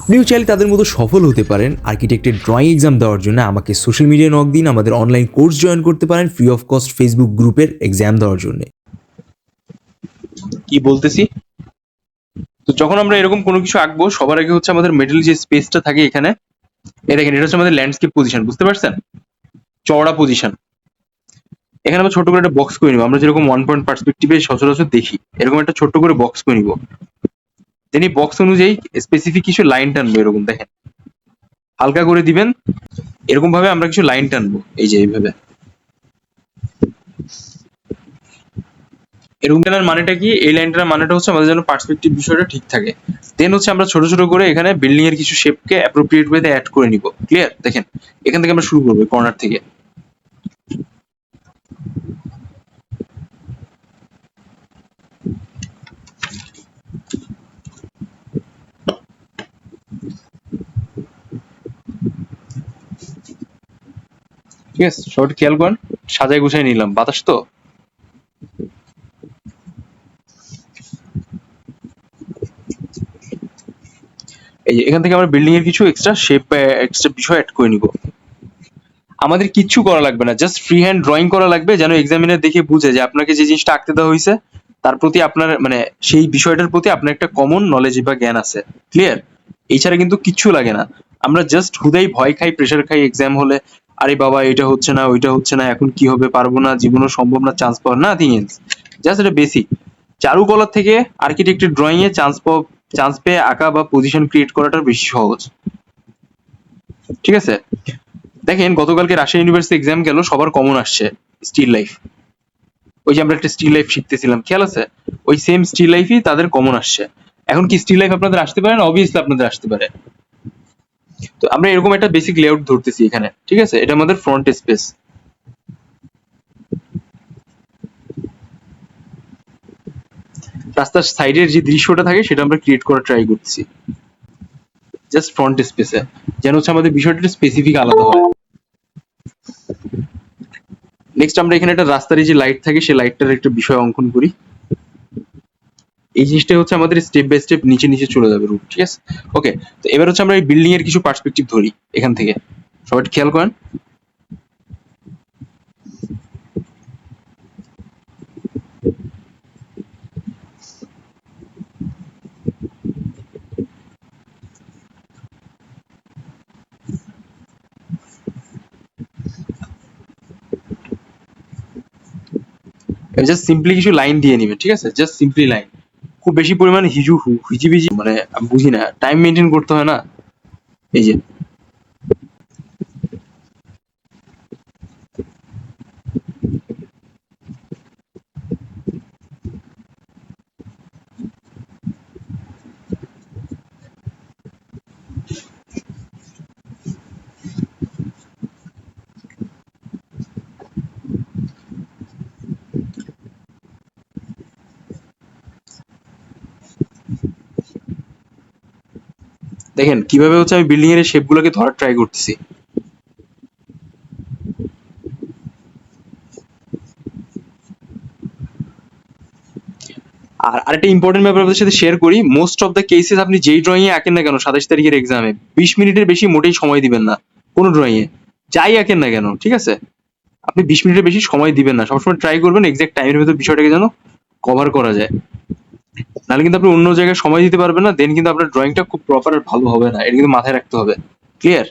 আপনিও চাইলে তাদের মতো সফল হতে পারেন। আর্কিটেক্টের ড্রয়িং এক্সাম দেওয়ার জন্য আমাকে সোশ্যাল মিডিয়ায় নক দিন, আমাদের অনলাইন কোর্স জয়েন করতে পারেন ফ্রি অফ কস্ট ফেসবুক গ্রুপের এক্সাম দেওয়ার জন্য। কি বলতেছি? তো যখন আমরা এরকম কোনো কিছু আঁকবো, সবার আগে হচ্ছে আমাদের মিডল যে স্পেসটা থাকে এখানে এই দেখেন, এটা হচ্ছে আমাদের ল্যান্ডস্কেপ পজিশন বুঝতে পারছেন? চওড়া পজিশন এখানে আমরা ছোট করে একটা বক্স করে নিব। আমরা যেরকম ওয়ান পয়েন্ট পার্সপেক্টিভে সচরাচর দেখি, এরকম একটা ছোট্ট করে বক্স করে নিব। এই বক্স অনুযায়ী স্পেসিফিক কিছু লাইন টানবো, এরকম দেখেন। হালকা করে দিবেন এরকম ভাবে আমরা কিছু লাইন টানবো, এই যে এইভাবে। এরকম টানার মানেটা কি? এই লাইনটার মানেটা হচ্ছে আমাদের যেন পার্সপেক্টিভ বিষয়টা ঠিক থাকে। দেন হচ্ছে আমরা ছোট ছোট করে এখানে বিল্ডিং এর কিছু শেপকে অ্যাপ্রোপ্রিয়েট ওয়েতে অ্যাড করে নিব। ক্লিয়ার দেখেন, এখান থেকে আমরা শুরু করব কর্নার থেকে। ঠিক আছে সবাই খেয়াল করেন, সাজায় গুছাই নিলাম। বাতাস তো? এই যে, এখান থেকে আমরা বিল্ডিং এর কিছু এক্সট্রা শেপ এক্সট্রা বিষয় অ্যাড করে নিব। আমাদের কিচ্ছু করা লাগবে না জাস্ট ফ্রি হ্যান্ড ড্রয়িং করা লাগবে, যেন এক্সামিনার দেখে বুঝে যে আপনাকে যে জিনিসটা আঁকতে দেওয়া হয়েছে, তার প্রতি আপনার মানে সেই বিষয়টার প্রতি আপনার একটা কমন নলেজ বা জ্ঞান আছে। ক্লিয়ার এছাড়া কিন্তু কিচ্ছু লাগে না। আমরা জাস্ট হুদাই ভয় খাই প্রেশার খাই এক্সাম হলে আরে বাবা, এটা হচ্ছে না, ওইটা হচ্ছে না, এখন কি হবে পারব না, জীবনও সম্ভব না চান্স পাওয়ার। না থিং জাস্ট এটা বেসিক চারুকলার থেকে আর্কিটেক্টের ড্রয়িং এ চান্স পাওয়া চান্স পেয়ে আঁকা বা পজিশন ক্রিয়েট করাটা বেশি সহজ। ঠিক আছে? দেখেন, গতকালকে রাশিয়া ইউনিভার্সিটি এক্সাম গেল, সবার কমন আসছে স্টিল লাইফ ওই যে আমরা একটা স্টিল লাইফ শিখতেছিলাম, খেয়াল আছে? ওই সেম স্টিল লাইফই তাদের কমন আসছে। এখন কি স্টিল লাইফ আপনাদের আসতে পারে না? অবভিয়াসলি আপনাদের আসতে পারে। তো আমরা এরকম একটা বেসিক লেআউট ধরতেছি এখানে, ঠিক আছে? এটা আমাদের ফ্রন্ট স্পেস রাস্তার সাইডের যে দৃশ্যটা থাকে, সেটা আমরা ক্রিয়েট করার ট্রাই করছি জাস্ট ফ্রন্ট স্পেসে যেন হচ্ছে আমাদের বিষয়টা স্পেসিফিক আলাদা হয়। নেক্সট আমরা এখানে একটা রাস্তার যে লাইট থাকে, সেই লাইটটার একটা বিষয় অঙ্কন করি। এই জিনিসটা হচ্ছে আমাদের স্টেপ বাই স্টেপ নিচে নিচে চলে যাবে রুট ঠিক আছে? ওকে তো এবার হচ্ছে আমরা এই বিল্ডিং এর কিছু পার্সপেক্টিভ ধরি এখান থেকে। সবাই খেয়াল করেন। জাস্ট সিম্পলি কিছু লাইন দিয়ে নিবে ঠিক আছে? জাস্ট সিম্পলি লাইন খুব বেশি পরিমাণে হিজু হিজিবিজি মানে বুঝিনা বুঝি না টাইম মেনটেন করতে হয় না? এই যে। দেখেন, কীভাবে হচ্ছে আমি বিল্ডিং এর শেপ গুলোকে ধরার ট্রাই করতেছি? আর আরেকটা ইম্পর্টেন্ট ব্যাপার আপনাদের সাথে শেয়ার করি মোস্ট অফ দ্য কেসেস আপনি যেই ড্রয়িং এ আঁকেন না কেন, সাতাশ তারিখের এক্সামে বিশ মিনিটের বেশি মোটেই সময় দিবেন না, কোনো ড্রয়িং এ যাই আঁকেন না কেন, ঠিক আছে? আপনি বিশ মিনিটের বেশি সময় দিবেন না, সবসময় ট্রাই করবেন এক্সাক্ট টাইমের ভেতর বিষয়টাকে যেন কভার করা যায়। নাহলে কিন্তু আপনি অন্য জায়গায় সময় দিতে পারবেন না দেন কিন্তু আপনার ড্রয়িংটা খুব প্রপার আর ভালো হবে না, এটা কিন্তু মাথায় রাখতে হবে ক্লিয়ার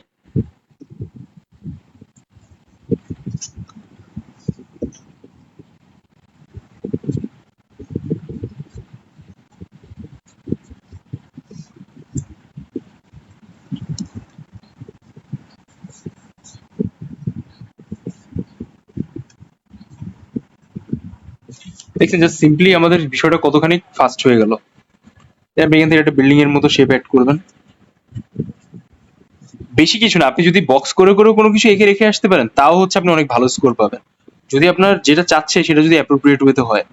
দেখছেন জাস্ট সিম্পলি আমাদের বিষয়টা কতখানি ফাস্ট হয়ে গেল। আপনি এখান থেকে একটা বিল্ডিং এর মতো শেপ অ্যাড করবেন। বেশি কিছু না, আপনি যদি বক্স করে করে কোনো কিছু এঁকে রেখে আসতে পারেন, তাও হচ্ছে আপনি অনেক ভালো স্কোর পাবেন। যদি আপনার যেটা চাচ্ছে সেটা যদি অ্যাপ্রোপ্রিয়েট ওয়েতে হয়।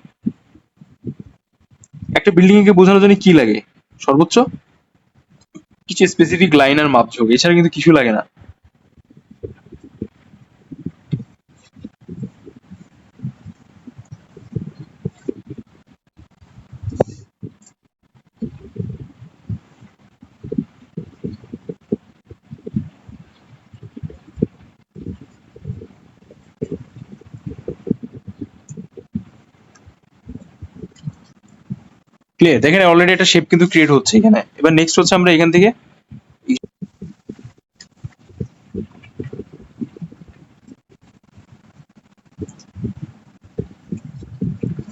একটা বিল্ডিং কে বোঝানোর জন্য কি লাগে? সর্বোচ্চ? কিছু স্পেসিফিক লাইন আর মাপঝোঁক, এছাড়া কিন্তু কিছু লাগে না। ক্লিয়ার দেখেন অলরেডি একটা শেপ কিন্তু ক্রিয়েট হচ্ছে এখানে। এবার নেক্সট হচ্ছে আমরা এখান থেকে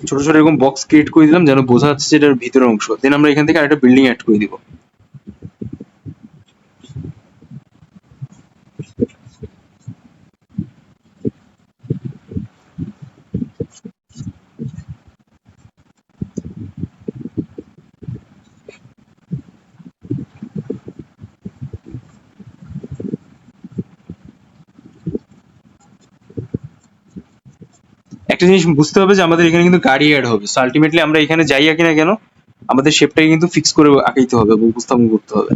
ছোট ছোট এরকম বক্স ক্রিয়েট করে দিলাম যেন বোঝা যাচ্ছে যে এটার ভিতরের অংশ। দেন আমরা এখান থেকে আরেকটা বিল্ডিং অ্যাড করে দিব। একটা জিনিস বুঝতে হবে যে আমাদের এখানে কিন্তু গাড়ি অ্যাড হবে। সো আলটিমেটলি আমরা এখানে যাই আঁকি না কেন, আমাদের শেপটাকে কিন্তু ফিক্স করে আঁকাইতে হবে, উপস্থাপন করতে হবে।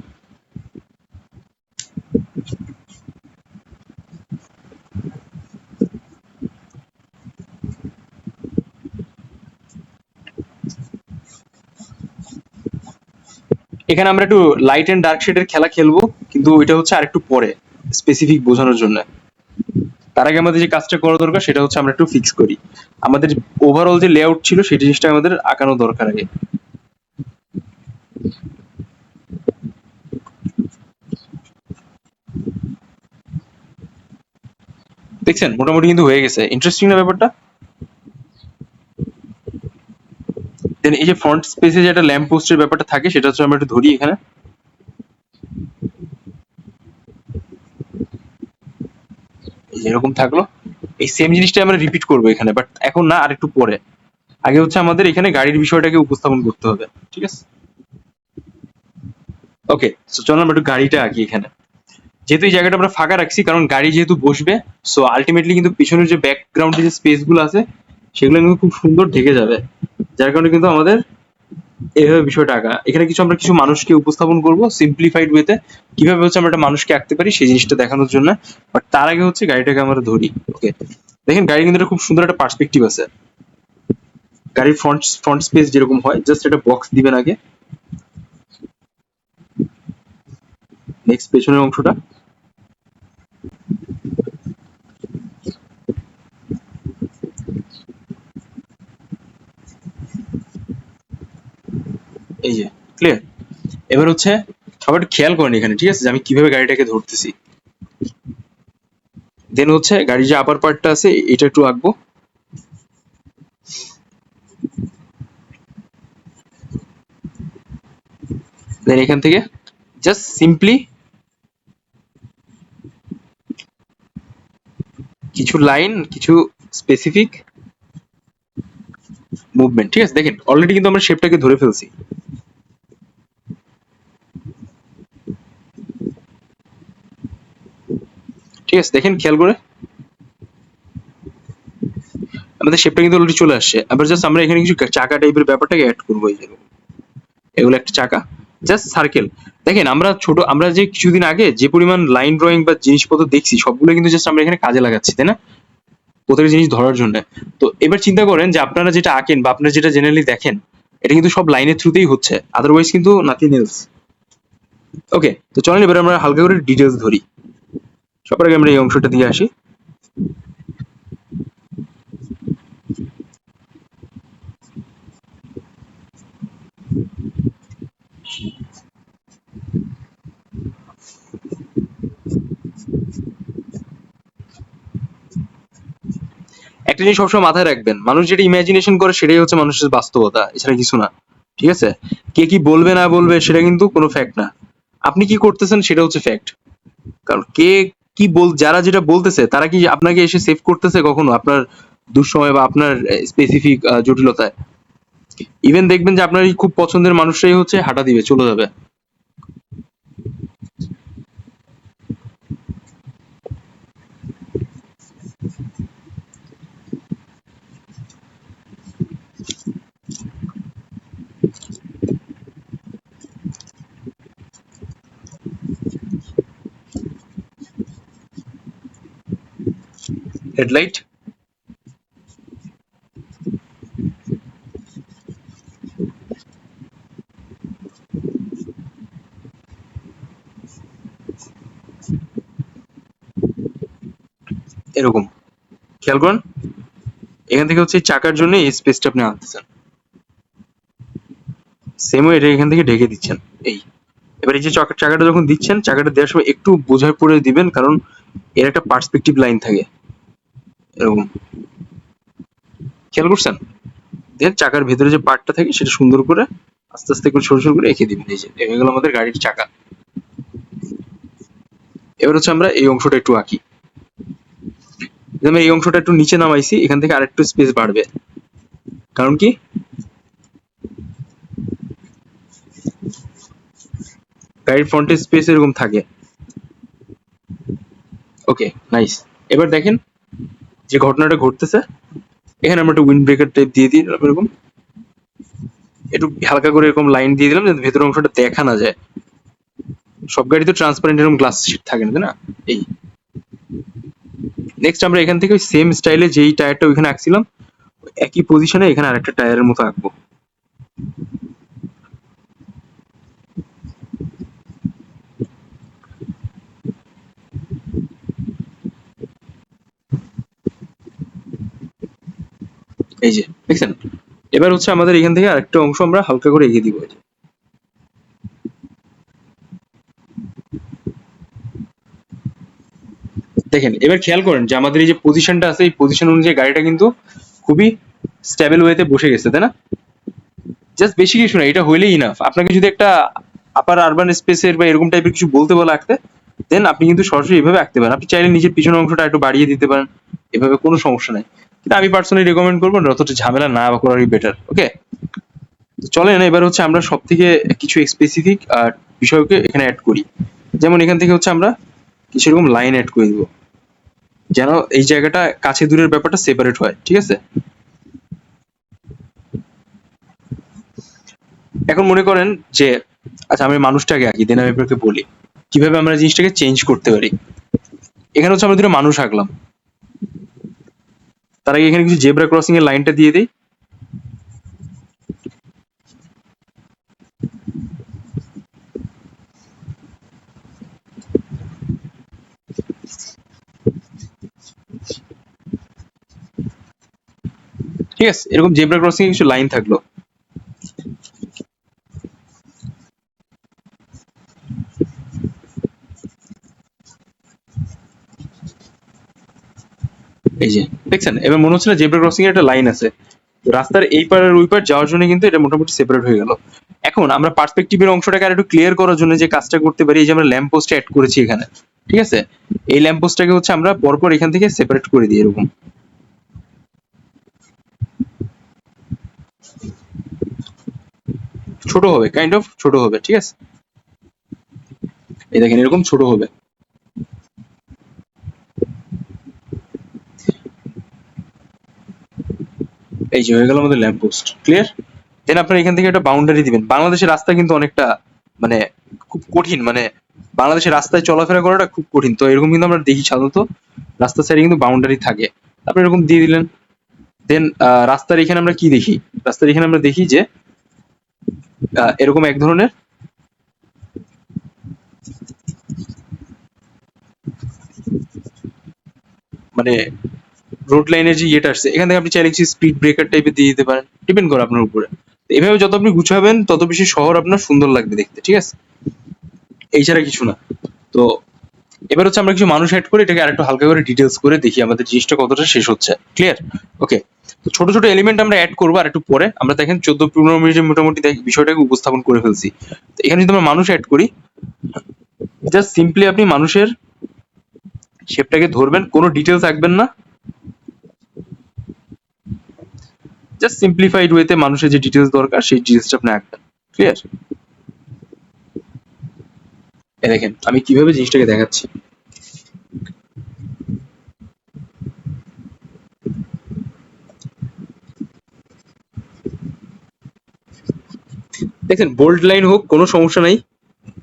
এখানে আমরা একটু লাইট এন্ড ডার্ক শেডের খেলা খেলব, কিন্তু এটা হচ্ছে আরেকটু পরে স্পেসিফিক বোঝানোর জন্য। তার আগে আমাদের যে কাজটা করা দরকার সেটা হচ্ছে আমরা একটু ফিক্স করি। আমাদের ওভারঅল যে লেআউট ছিল সেই জিনিসটা আমাদের আঁকানো দরকার আগে। দেখছেন? মোটামুটি কিন্তু হয়ে গেছে। ইন্টারেস্টিং না ব্যাপারটা? দেন এই যে ফ্রন্ট স্পেসে যে একটা ল্যাম্প পোস্টের ব্যাপারটা থাকে, সেটা হচ্ছে আমরা একটু ধরি এখানে। এরকম থাকল, এই সেম জিনিসটা আমরা রিপিট করব এখানে বাট এখন না, আর একটু পরে। আগে হচ্ছে আমাদের এখানে গাড়ির বিষয়টাকে উপস্থাপন করতে হবে, ঠিক আছে? ওকে সো চলো আমরা একটু গাড়িটা আঁকি এখানে। যেহেতু এই জায়গাটা আমরা ফাঁকা রাখছি, কারণ গাড়ি যেহেতু বসবে সো আলটিমেটলি কিন্তু পিছনের যে ব্যাকগ্রাউন্ডে যে স্পেসগুলো আছে, সেগুলো কিন্তু খুব সুন্দর ঢেকে যাবে। যার কারণে কিন্তু আমাদের এইভাবে বিষয়টা আঁকা। এখানে কিছু আমরা কিছু মানুষকে উপস্থাপন করব সিম্পলিফাইড ওয়েতে কীভাবে হচ্ছে আমরা একটা মানুষকে আঁকতে পারি সেই জিনিসটা দেখানোর জন্য। বাট তার আগে হচ্ছে গাড়িটাকে আমরা ধরি ওকে দেখেন গাড়ি কিন্তু খুব সুন্দর একটা পার্সপেক্টিভ আছে। গাড়ির ফ্রন্ট ফ্রন্ট স্পেস যেরকম হয় জাস্ট একটা বক্স দিবেন আগে। নেক্সট পেছনের অংশটা। এই যে ক্লিয়ার এবার হচ্ছে একটু খেয়াল করেন এখানে, ঠিক আছে? যে আমি কীভাবে গাড়িটাকে ধরতেছি। দেন হচ্ছে, গাড়ির যে আপার পার্টটা আছে, এটা একটু আঁকবো। দেন এখান থেকে জাস্ট সিম্পলি কিছু লাইন কিছু স্পেসিফিক মুভমেন্ট ঠিক আছে? দেখেন অলরেডি কিন্তু আমরা শেপটাকে ধরে ফেলছি। ঠিক আছে দেখেন খেয়াল করে। আমাদের শেপটা কিন্তু অলরেডি চলে আসছে। আবার জাস্ট আমরা এখানে কিছু চাকা টাইপের ব্যাপারটাকে অ্যাড করব এই এগুলো একটা চাকা। জাস্ট সার্কেল দেখেন, আমরা ছোট, আমরা যে কিছুদিন আগে যে পরিমাণ লাইন ড্রয়িং বা জিনিসপত্র দেখছি সবগুলো কিন্তু জাস্ট আমরা এখানে কাজে লাগাচ্ছি, তাই না? প্রত্যেকটা জিনিস ধরার জন্য। তো এবার চিন্তা করেন যে আপনারা যেটা আঁকেন বা আপনারা যেটা জেনারেলি দেখেন, এটা কিন্তু সব লাইনের থ্রুতেই হচ্ছে। আদারওয়াইজ কিন্তু নাথিং এলস ওকে তো চলেন এবার আমরা হালকা করে ডিটেলস ধরি। সবার আগে আমরা এই অংশটা দিয়ে আসি। একটা জিনিস সবসময় মাথায় রাখবেন, মানুষ যেটা ইমাজিনেশন করে সেটাই হচ্ছে মানুষের বাস্তবতা, এছাড়া কিছু না, ঠিক আছে? কে কি বলবে না বলবে সেটা কিন্তু কোনো ফ্যাক্ট না। আপনি কি করতেছেন সেটা হচ্ছে ফ্যাক্ট কারণ কে কি বল যারা যেটা বলতেছে, তারা কি আপনাকে এসে সেভ করতেছে কখনো আপনার দুঃসময় বা আপনার স্পেসিফিক জটিলতায়? ইভেন দেখবেন যে আপনার খুব পছন্দের মানুষটাই হচ্ছে হাঁটা দিবে, চলে যাবে। হেডলাইট এরকম। খেয়াল করুন? এখান থেকে হচ্ছে চাকার জন্য এই স্পেসটা আপনি আনতেছেন। সেমও এটা এখান থেকে ঢেকে দিচ্ছেন, এই। এবার এই যে চাকা- চাকাটা যখন দিচ্ছেন, চাকাটা দেওয়ার সময় একটু বোঝায় পড়ে দিবেন, কারণ এর একটা পার্সপেক্টিভ লাইন থাকে। এরকম খেয়াল করছেন? দেন চাকার ভেতরে যে পার্টটা থাকে সেটা সুন্দর করে আস্তে আস্তে করে সরু সরু করে এঁকে দিবেন। এই যে হয়ে গেল আমাদের গাড়ির চাকা। এবার হচ্ছে আমরা এই অংশটা একটু আঁকি। যেমন এই অংশটা একটু নিচে নামাইছি, এখান থেকে আরেকটু স্পেস বাড়বে। কারণ কি? গাড়ির ফ্রন্টের স্পেস এরকম থাকে। ওকে নাইস এবার দেখেন যে ঘটনাটা ঘটতেছে, এখানে আমরা একটা উইন্ড ব্রেকার টাইপ দিয়ে দিই, এরকম একটু হালকা করে এরকম লাইন দিয়ে দিলাম যাতে ভেতরের অংশটা দেখা না যায়। সব গাড়ি তো ট্রান্সপারেন্ট এরকম গ্লাস শিট থাকে না, তাই না? এই। নেক্সট আমরা এখান থেকে সেম স্টাইলে যেই টায়ারটা ওইখানে আঁকছিলাম একই পজিশনে এখানে আরেকটা টায়ারের মতো আঁকবো। এই যে, দেখছেন? এবার হচ্ছে আমাদের এখান থেকে আরেকটা অংশ আমরা হালকা করে এগিয়ে দিব। দেখেন, এবার খেয়াল করেন যে আমাদের এই যে পজিশনটা আছে, এই পজিশন অনুযায়ী গাড়িটা কিন্তু খুবই স্টেবল ওয়েতে বসে গেছে, তাই না? জাস্ট বেশি কিছু না, এটা হইলেই ইনাফ আপনাকে যদি একটা আপার আরবান স্পেসের বা এরকম টাইপের কিছু বলতে বলা আঁকতে দেন আপনি কিন্তু সরাসরি এভাবে আঁকতে পারেন। আপনি চাইলে নিজের পিছনের অংশটা একটু বাড়িয়ে দিতে পারেন, এভাবে কোনো সমস্যা নাই। কিন্তু আমি পার্সোনালি রেকমেন্ড করব অতটা ঝামেলা না করারই বেটার ওকে চলেন, এবার হচ্ছে আমরা সব থেকে কিছু স্পেসিফিক বিষয়কে এখানে অ্যাড করি। যেমন এখান থেকে হচ্ছে আমরা কিছু এরকম লাইন অ্যাড করে দিব। যেন এই জায়গাটা কাছে দূরের ব্যাপারটা সেপারেট হয়, ঠিক আছে? এখন মনে করেন যে আচ্ছা আমি মানুষটাকে আঁকি দেন আমি আপনাকে বলি। কীভাবে আমরা জিনিসটাকে চেঞ্জ করতে পারি? এখানে হচ্ছে আমরা দুটো মানুষ আঁকলাম। তার আগে এখানে কিছু জেব্রা ক্রসিং এর লাইনটা দিয়ে দিই। ঠিক আছে, এরকম জেব্রা ক্রসিং কিছু লাইন থাকল এই যে দেখছেন? এবার মনে হচ্ছে না জেব্রা ক্রসিং এর একটা লাইন আছে। রাস্তার এই পার আর ওই পার যাওয়ার জন্য কিন্তু এটা মোটামুটি সেপারেট হয়ে গেল। এখন আমরা পার্সপেক্টিভের অংশটাকে আর একটু ক্লিয়ার করার জন্য যে কাজটা করতে পারি, এই যে আমরা ল্যাম্প পোস্ট অ্যাড করেছি এখানে, ঠিক আছে? এই ল্যাম্প পোস্টটাকে হচ্ছে আমরা পরপর এখান থেকে সেপারেট করে দিই এরকম। ছোট হবে কাইন্ড অফ ছোট হবে, ঠিক আছে? এই দেখেন এরকম ছোট হবে। এই যে হয়ে গেল আমাদের ল্যাম্প পোস্ট ক্লিয়ার দেন আপনারা এখান থেকে একটা বাউন্ডারি দিবেন। বাংলাদেশের রাস্তা কিন্তু অনেকটা মানে খুব কঠিন। মানে বাংলাদেশের রাস্তায় চলাফেরা করাটা খুব কঠিন। তো এরকম কিন্তু আমরা দেখি সাধারণত। রাস্তার সাইডে কিন্তু বাউন্ডারি থাকে। আপনি এরকম দিয়ে দিলেন। দেন রাস্তার এখানে আমরা কি দেখি? রাস্তার এখানে আমরা দেখি যে এরকম এক ধরনের মানে রোড লাইনের যে ইয়েটা আসছে, এখান থেকে আপনি চাইলে কিছু স্পিড ব্রেকার টাইপের দিয়ে দিতে পারেন। ডিপেন্ড করে আপনার উপরে। এভাবে যত আপনি গুছাবেন, তত বেশি শহর আপনার সুন্দর লাগবে দেখতে, ঠিক আছে? এই ছাড়া কিছু না। তো এবার হচ্ছে আমরা কিছু মানুষ অ্যাড করে, এটাকে আরেকটু হালকা করে ডিটেলস করে দেখি আমাদের জিনিসটা কতটা শেষ হচ্ছে। ক্লিয়ার ওকে তো ছোট ছোট এলিমেন্ট আমরা অ্যাড করব আর একটু পরে। আমরা দেখেন চোদ্দ, পনেরো মিনিটে মোটামুটি বিষয়টাকে উপস্থাপন করে ফেলছি। তো এখানে যদি আমরা মানুষ অ্যাড করি জাস্ট সিম্পলি আপনি মানুষের শেপটাকে ধরবেন, কোনো ডিটেলস রাখবেন না। জাস্ট সিম্পলিফাইড ওয়েতে মানুষের যে ডিটেলস দরকার, সেই ডিটেলসটা আপনি আঁকবেন। ক্লিয়ার দেখেন, আমি কীভাবে জিনিসটাকে দেখাচ্ছি? দেখেন বোল্ড লাইন হোক, কোনো সমস্যা নাই।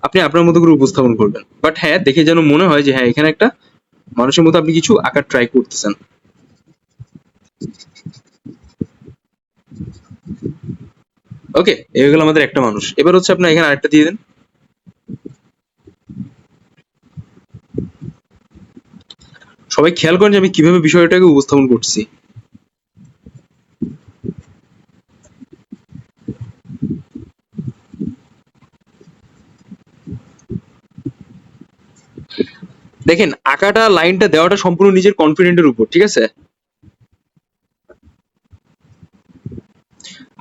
আপনি আপনার মতো করে উপস্থাপন করবেন। বাট হ্যাঁ দেখে যেন মনে হয় যে হ্যাঁ এখানে একটা মানুষের মতো আপনি কিছু আঁকার ট্রাই করতেছেন। ওকে এই গেল আমাদের একটা মানুষ। এবার হচ্ছে আপনার এখানে আরেকটা দিয়ে দেন। সবাই খেয়াল করেন যে আমি কীভাবে বিষয়টাকে উপস্থাপন করছি। দেখেন, আঁকাটা, লাইনটা দেওয়াটা সম্পূর্ণ নিজের কনফিডেন্টের উপর, ঠিক আছে?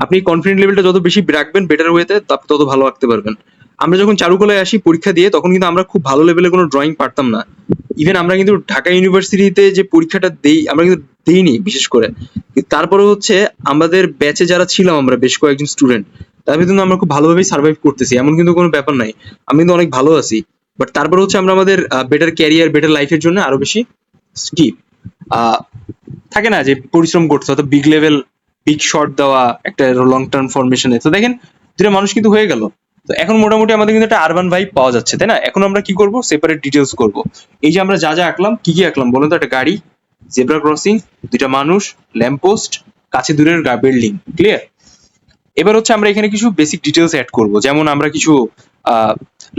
আপনি কনফিডেন্ট লেভেলটা যত বেশি রাখবেন বেটার ওয়েতে আপনি তত ভালো আঁকতে পারবেন। আমরা যখন চারুকলায় আসি পরীক্ষা দিয়ে, তখন কিন্তু আমরা খুব ভালো লেভেলে কোনো ড্রয়িং পারতাম না। ইভেন আমরা কিন্তু ঢাকা ইউনিভার্সিটিতে যে পরীক্ষাটা দেই, আমরা কিন্তু দেইনি বিশেষ করে। তারপরে হচ্ছে আমাদের ব্যাচে যারা ছিলাম আমরা, বেশ কয়েকজন স্টুডেন্ট তার কিন্তু আমরা খুব ভালোভাবেই সার্ভাইভ করতেছি, এমন কিন্তু কোনো ব্যাপার নাই। আমি কিন্তু অনেক ভালো আছি। বাট তারপরে হচ্ছে আমরা আমাদের বেটার ক্যারিয়ার বেটার লাইফের জন্য আরও বেশি কি থাকে না যে পরিশ্রম করতে হয়তো বিগ লেভেল বিগ শট দেওয়া, একটা লং টার্ম ফরমেশনে তো দেখেন দুটো মানুষ কিন্তু হয়ে গেল। তো এখন মোটামুটি আমাদের কিন্তু একটা আরবান ভাইব পাওয়া যাচ্ছে, তাই না? এখন আমরা কি করব? সেপারেট ডিটেলস করব। এই যে আমরা যা যা আঁকলাম, কি কি আঁকলাম? বলুন তো, একটা গাড়ি জেব্রা ক্রসিং দুইটা মানুষ ল্যাম্পপোস্ট কাছে দূরের বিল্ডিং ক্লিয়ার এবার হচ্ছে আমরা এখানে কিছু বেসিক ডিটেলস অ্যাড করব। যেমন আমরা কিছু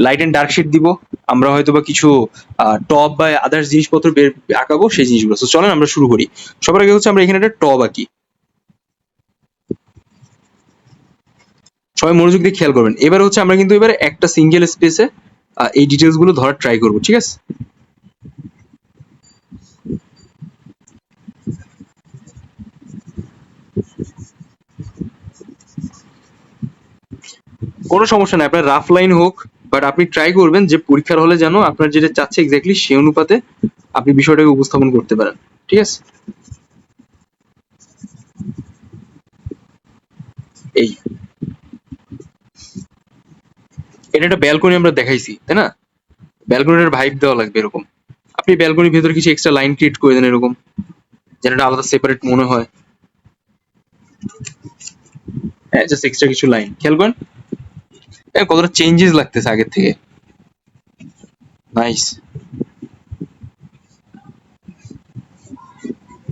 লাইট এন্ড ডার্ক শেড দিব। আমরা হয়তো বা কিছু টপ বা আদার্স জিনিসপত্র আঁকাবো, সেই জিনিসগুলো। তো চলেন আমরা শুরু করি। সবার আগে হচ্ছে আমরা এখানে একটা টব আঁকি। সবাই মনোযোগ দিয়ে খেয়াল করবেন। এবার হচ্ছে আমরা কিন্তু এবার একটা সিঙ্গেল স্পেসে এই ডিটেলসগুলো ধরার ট্রাই করব, ঠিক আছে? কোনো সমস্যা নাই, আপনার রাফ লাইন হোক বাট আপনি ট্রাই করবেন যে পরীক্ষার হলে যেন আপনার যেটা চাচ্ছে এক্স্যাক্টলি সেই অনুপাতে আপনি বিষয়টাকে উপস্থাপন করতে পারেন, ঠিক আছে এই এটা একটা ব্যালকনি আমরা দেখাইছি তাই না? ব্যালকনিটার ভাইব দেওয়া লাগবে এরকম। আপনি ব্যালকনির ভেতরে কিছু এক্সট্রা লাইন ক্রিয়েট করে দেন এরকম যেন এটা আলাদা সেপারেট মনে হয়। হ্যাঁ জাস্ট এক্সট্রা কিছু লাইন খেয়াল করেন? এ, কতটা চেঞ্জেস লাগতেছে আগের থেকে। নাইস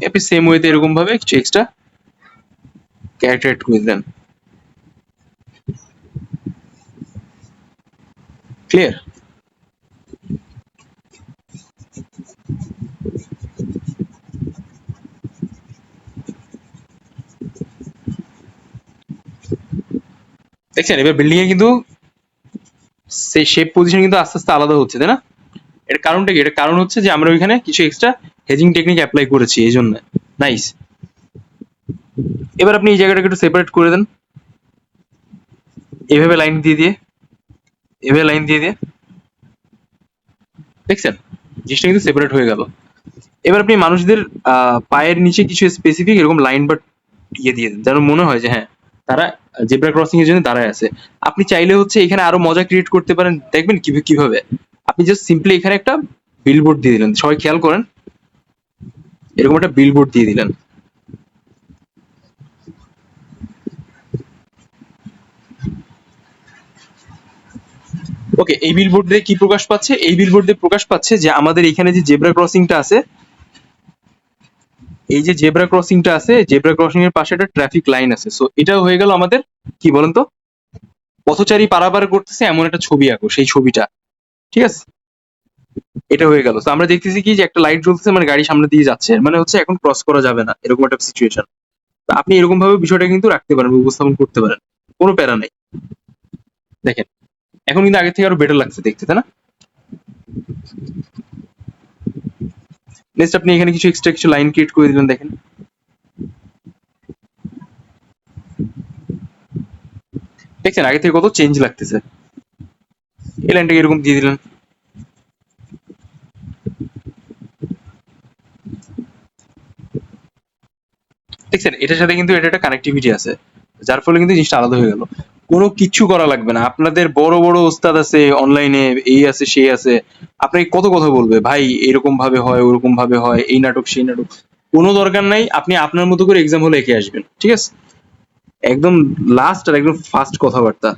আপনি সেম ওয়েতে এরকম ভাবে কিছু এক্সট্রা ক্যারেক্টার করে দেন। ক্লিয়ার দেখছেন এবার বিল্ডিং এ কিন্তু শেপ পজিশন কিন্তু আস্তে আস্তে আলাদা হচ্ছে, তাই না? এর কারণটা কি? এর কারণ হচ্ছে যে আমরা ওইখানে কিছু এক্সট্রা হেজিং টেকনিক অ্যাপ্লাই করেছি, এই জন্য। নাইস এবার আপনি এই জায়গাটাকে একটু সেপারেট করে দেন। এভাবে লাইন দিয়ে দিয়ে। এভাবে লাইন দিয়ে দিয়ে। দেখছেন? জিনিসটা কিন্তু সেপারেট হয়ে গেল। এবার আপনি মানুষদের পায়ের নিচে কিছু স্পেসিফিক এরকম লাইন বা ইয়ে দিয়ে দেন, যেন মনে হয় যে হ্যাঁ তারা জেব্রা ক্রসিং এর জন্য দাঁড়ায় আছে। আপনি চাইলে হচ্ছে এখানে আরও মজা ক্রিয়েট করতে পারেন। দেখবেন কীভাবে? আপনি জাস্ট সিম্পলি এখানে একটা বিলবোর্ড দিয়ে দিলেন। সবাই খেয়াল করেন? এরকম একটা বিলবোর্ড দিয়ে দিলেন। ওকে এই বিলবোর্ড কি প্রকাশ পাচ্ছে? এই বিলবোর্ড প্রকাশ পাচ্ছে যে আমাদের এখানে যে জেব্রা ক্রসিংটা আছে, এই যে জেব্রা ক্রসিংটা আছে, জেব্রা ক্রসিং এর পাশে একটা ট্রাফিক লাইন আছে। সো এটা হয়ে গেল আমাদের, কি বলেন তো? পথচারী পারাপার করতেছে এমন একটা ছবি আঁকো, সেই ছবিটা। ঠিক আছে? এটা হয়ে গেল। তো আমরা দেখতেছি কি যে একটা লাইট জ্বলতেছে মানে গাড়ি সামনে দিয়ে যাচ্ছে। মানে হচ্ছে এখন ক্রস করা যাবে না, এরকম একটা সিচুয়েশন তো আপনি এরকম ভাবে বিষয়টা কিন্তু রাখতে পারেন, উপস্থাপন করতে পারেন। কোনো প্যারা নাই। দেখেন এখন কিন্তু আগে থেকে আরও বেটার লাগছে দেখতে, তাই না? নেক্সট আপনি এখানে কিছু এক্সট্রা কিছু লাইন ক্রিয়েট করে দিলেন দেখেন। দেখছেন আগে থেকে কত চেঞ্জ লাগতেছে। এই লাইনটাকে এরকম দিয়ে দিলেন। দেখছেন, এটার সাথে কিন্তু এটা একটা কানেক্টিভিটি আছে, যার ফলে কিন্তু জিনিসটা আলাদা হয়ে গেল। কোনো কিছু করা লাগবে না। আপনাদের বড় বড় ওস্তাদ আছে অনলাইনে এই আছে, সেই আছে। আপনাকে কত কথা বলবে? ভাই, এরকম ভাবে হয়, ওরকম ভাবে হয়, এই নাটক, সেই নাটক। কোনো দরকার নাই, আপনি আপনার মতো করে এক্সাম হলে এঁকে আসবেন, ঠিক আছে? একদম লাস্ট আর একদম ফার্স্ট কথাবার্তা।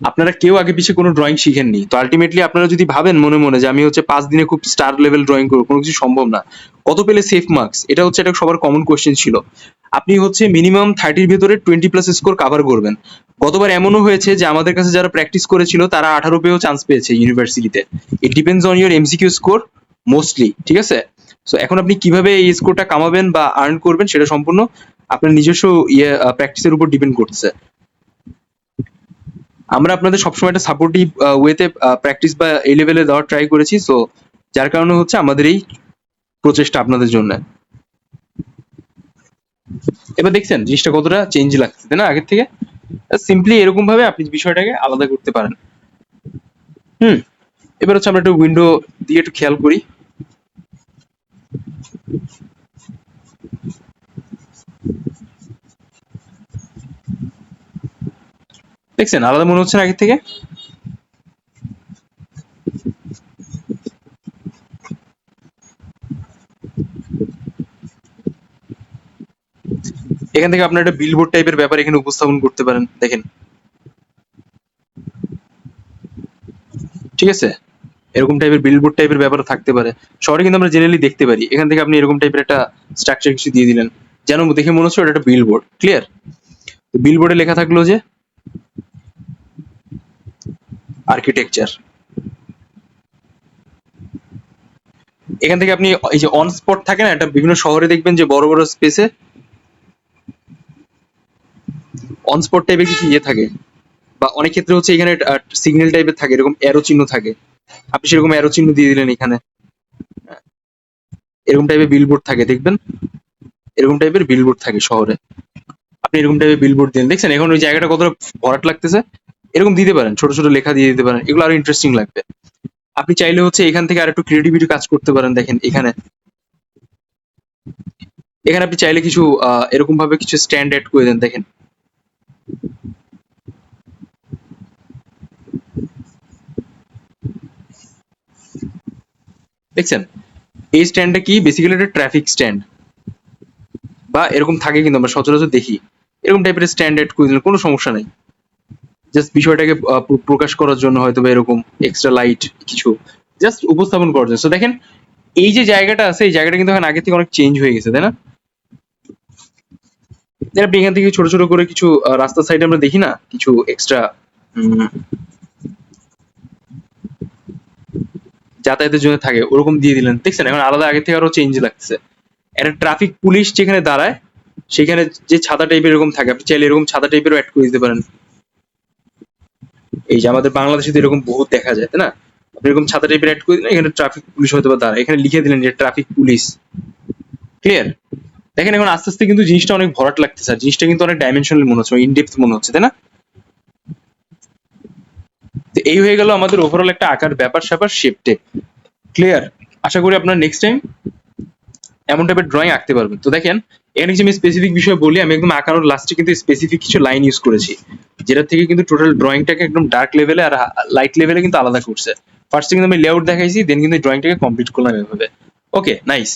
আপনারা কেউ আগে পিছিয়ে কোনো ড্রয়িং শিখেননি। তো আলটিমেটলি আপনারা যদি ভাবেন মনে মনে যে আমি হচ্ছে পাঁচ দিনে খুব স্টার লেভেল ড্রয়িং করব, কোনো কিছু সম্ভব না। কত পেলে সেফ মার্কস এটা হচ্ছে একটা সবার কমন কোয়েশ্চেন ছিল। আপনি হচ্ছে মিনিমাম থার্টির ভেতরে টোয়েন্টি প্লাস স্কোর কাভার করবেন। গতবার এমনও হয়েছে যে আমাদের কাছে যারা প্র্যাকটিস করেছিল, তারা আঠারো পেয়েও চান্স পেয়েছে ইউনিভার্সিটিতে it depends on your MCQ score mostly ঠিক আছে? সো এখন আপনি কীভাবে এই স্কোরটা কামাবেন বা আর্ন করবেন, সেটা সম্পূর্ণ আপনার নিজস্ব ইয়ে প্র্যাকটিসের উপর ডিপেন্ড করতেছে। আমরা আপনাদের সবসময় একটা সাপোর্টিভ ওয়েতে প্র্যাকটিস বা এই লেভেলে দেওয়ার ট্রাই করেছি সো যার কারণে হচ্ছে আমাদের এই প্রচেষ্টা আপনাদের জন্য। এবার দেখছেন, জিনিসটা কতটা চেঞ্জ লাগছে তাই না, আগের থেকে? সিম্পলি এরকম ভাবে আপনি বিষয়টাকে আলাদা করতে পারেন। হুম, এবার হচ্ছে আমরা একটু উইন্ডো দিয়ে একটু খেয়াল করি। দেখছেন? আলাদা মনে হচ্ছে আগের থেকে? এখান থেকে আপনার একটা বিলবোর্ড টাইপের ব্যাপার এখানে উপস্থাপন করতে পারেন, দেখেন। ঠিক আছে? এরকম টাইপের বিলবোর্ড টাইপের ব্যাপার থাকতে পারে। শহরে কিন্তু আমরা জেনারেলি দেখতে পারি। এখান থেকে আপনি এরকম টাইপের একটা স্ট্রাকচার কিছু দিয়ে দিলেন। যেন দেখে মনে হচ্ছে ওটা একটা বিলবোর্ড ক্লিয়ার বিলবোর্ডে লেখা থাকল যে আর্কিটেকচার এখান থেকে আপনি এই যে অন স্পট থাকে না, এটা বিভিন্ন শহরে দেখবেন যে বড় বড় স্পেসে অন স্পট টাইপের কিছু ইয়ে থাকে বা অনেক ক্ষেত্রে হচ্ছে এখানে সিগন্যাল টাইপের থাকে, এরকম অ্যারো চিহ্ন থাকে। আপনি সেরকম অ্যারো চিহ্ন দিয়ে দিলেন এখানে। এরকম টাইপের বিলবোর্ড থাকে, দেখবেন? এরকম টাইপের বিলবোর্ড থাকে শহরে। আপনি এরকম টাইপের বিলবোর্ড দিন দেখছেন? এখন ওই জায়গাটা কতটা ভরাট লাগতেছে? এরকম দিতে পারেন, ছোট ছোট লেখা দিয়ে দিতে পারেন, এগুলো আরও ইন্টারেস্টিং লাগবে। আপনি চাইলে হচ্ছে এখান থেকে আর একটু ক্রিয়েটিভিটি কাজ করতে পারেন, দেখেন এখানে। এখানে আপনি চাইলে কিছু এরকম ভাবে কিছু স্ট্যান্ড অ্যাড করে দেন, দেখেন। দেখছেন? এই স্ট্যান্ডটা কি? বেসিক্যালি একটা ট্রাফিক স্ট্যান্ড বা এরকম থাকে কিন্তু, আমরা সচরাচর দেখি। এরকম টাইপের স্ট্যান্ড অ্যাড করে দিলেন কোনো সমস্যা নেই। জাস্ট বিষয়টাকে প্রকাশ করার জন্য হয়তো বা এরকম এক্সট্রা লাইট কিছু জাস্ট উপস্থাপন করার জন্য। দেখেন, এই যে জায়গাটা আছে, এই জায়গাটা কিন্তু এখন আগে থেকে অনেক চেঞ্জ হয়ে গেছে, তাই না? আপনি এখান থেকে ছোট ছোট করে কিছু রাস্তার সাইডে আমরা দেখি না, কিছু এক্সট্রা যাতায়াতের জন্য থাকে, ওরকম দিয়ে দিলেন। দেখছেন, এখন আলাদা আগে থেকে আরও চেঞ্জ লাগছে একটা ট্রাফিক পুলিশ যেখানে দাঁড়ায়, সেখানে যে ছাতা টাইপের এরকম থাকে, আপনি চাইলে এরকম ছাতা টাইপেরও অ্যাড করে দিতে পারেন। এই যে আমাদের বাংলাদেশে তো এরকম বহুত দেখা যায় না? আপনি এরকম ছাতা টাইপের অ্যাড করে দিলেন, এখানে ট্রাফিক পুলিশ হয়তো বা দাঁড়ায়। এখানে লিখে দিলেন যে ট্রাফিক পুলিশ ক্লিয়ার দেখেন এখন আস্তে আস্তে কিন্তু জিনিসটা অনেক ভরাট লাগতেছে, আর জিনিসটা কিন্তু অনেক ডাইমেনশনাল মনে হচ্ছে ইনডেপথ মনে হচ্ছে, তাই না? তো এই হয়ে গেল আমাদের ওভারঅল একটা আকার ব্যাপার স্যাপার শেপ টেপ ক্লিয়ার আশা করি আপনার নেক্সট টাইম এমন টাইপের ড্রয়িং আঁকতে পারবেন। তো দেখেন এখানে কিছু আমি স্পেসিফিক বিষয় বলি, আমি একদম আঁকানোর লাস্টে কিন্তু স্পেসিফিক কিছু লাইন ইউজ করেছি, যেটা থেকে কিন্তু টোটাল ড্রয়িংটাকে একদম ডার্ক লেভেলে আর লাইট লেভেলে কিন্তু আলাদা করছে। ফার্স্টে কিন্তু আমি লেআউট দেখাইছি দেন কিন্তু ড্রয়িংটাকে কমপ্লিট করলাম এভাবে। Okay nice